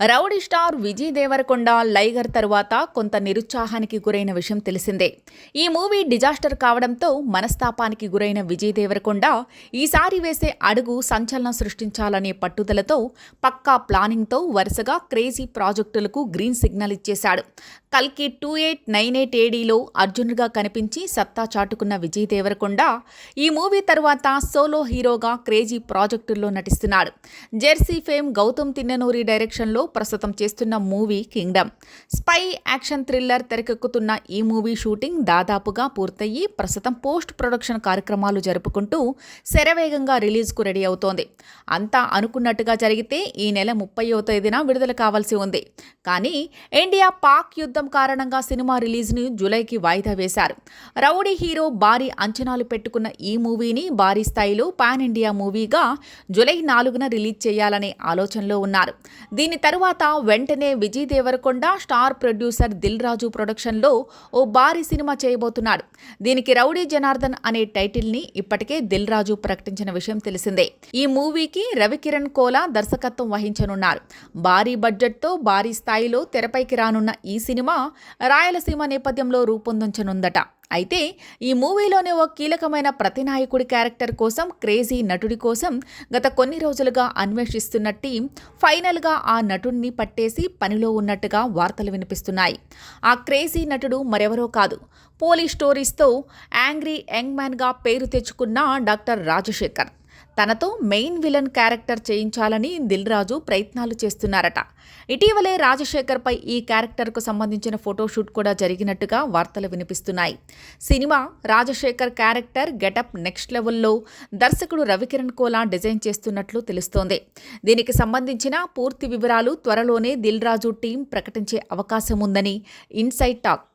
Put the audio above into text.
Rowdy star Vijay Deverakonda Liger తరువాత కొంత నిరుత్సాహానికి గురైన విషయం తెలిసిందే. ఈ మూవీ డిజాస్టర్ కావడంతో మనస్తాపానికి గురైన విజయ్ దేవరకొండ ఈసారి వేసే అడుగు సంచలనం సృష్టించాలనే పట్టుదలతో పక్కా ప్లానింగ్తో వరుసగా క్రేజీ ప్రాజెక్టులకు గ్రీన్ సిగ్నల్ ఇచ్చేశాడు. కల్కి టూ ఎయిట్ నైన్ ఎయిట్ ఏడీలో అర్జున్గా కనిపించి సత్తా చాటుకున్న విజయ్ దేవరకొండ ఈ మూవీ తర్వాత సోలో హీరోగా క్రేజీ ప్రాజెక్టుల్లో నటిస్తున్నాడు. జెర్సీ ఫేమ్ గౌతమ్ తిన్ననూరి డైరెక్షన్లో ప్రస్తుతం చేస్తున్న movie Kingdom. Spy action thriller తెరకెక్కుతున్న ఈ మూవీ షూటింగ్ దాదాపుగా పూర్తయ్యి ప్రస్తుతం పోస్ట్ ప్రొడక్షన్ కార్యక్రమాలు జరుపుకుంటూ శరవేగంగా రిలీజ్కు రెడీ అవుతోంది. అంతా అనుకున్నట్టుగా జరిగితే ఈ నెల ముప్పయో తేదీన విడుదల కావాల్సి ఉంది. కానీ ఇండియా పాక్ యుద్ధం కారణంగా సినిమా రిలీజ్ను జూలైకి వాయిదా వేశారు. రౌడీ హీరో భారీ అంచనాలు పెట్టుకున్న ఈ మూవీని భారీ స్థాయిలో పాన్ ఇండియా మూవీగా జూలై నాలుగున రిలీజ్ చేయాలనే ఆలోచనలో ఉన్నారు. దీని తరువాత తర్వాత వెంటనే విజయ్ దేవరకొండ స్టార్ ప్రొడ్యూసర్ దిల్ రాజు ప్రొడక్షన్లో ఓ భారీ సినిమా చేయబోతున్నాడు. దీనికి రౌడీ జనార్దన్ అనే టైటిల్ని ఇప్పటికే దిల్ రాజు ప్రకటించిన విషయం తెలిసిందే. ఈ మూవీకి రవికిరణ్ కోలా దర్శకత్వం వహించనున్నారు. భారీ బడ్జెట్తో భారీ స్థాయిలో తెరపైకి రానున్న ఈ సినిమా రాయలసీమ నేపథ్యంలో రూపొందించనుందట. అయితే ఈ మూవీలోని ఓ కీలకమైన ప్రతినాయకుడి క్యారెక్టర్ కోసం క్రేజీ నటుడి కోసం గత కొన్ని రోజులుగా అన్వేషిస్తున్న టీం ఫైనల్గా ఆ నటుడిని పట్టేసి పనిలో ఉన్నట్టుగా వార్తలు వినిపిస్తున్నాయి. ఆ క్రేజీ నటుడు మరెవరో కాదు. పోలీస్ స్టోరీస్తో యాంగ్రీ యంగ్ మ్యాన్గా పేరు తెచ్చుకున్న డాక్టర్ రాజశేఖర్. తనతో మెయిన్ విలన్ క్యారెక్టర్ చేయించాలని దిల్ రాజు ప్రయత్నాలు చేస్తున్నారట. ఇటీవలే రాజశేఖర్పై ఈ క్యారెక్టర్కు సంబంధించిన ఫోటోషూట్ కూడా జరిగినట్టుగా వార్తలు వినిపిస్తున్నాయి. Cinema Rajasekhar character getup next లెవెల్లో దర్శకుడు రవికిరణ్ కోలా డిజైన్ చేస్తున్నట్లు తెలుస్తోంది. దీనికి సంబంధించిన పూర్తి వివరాలు త్వరలోనే దిల్ రాజు టీం ప్రకటించే అవకాశం ఉందని ఇన్సైట్ టాక్.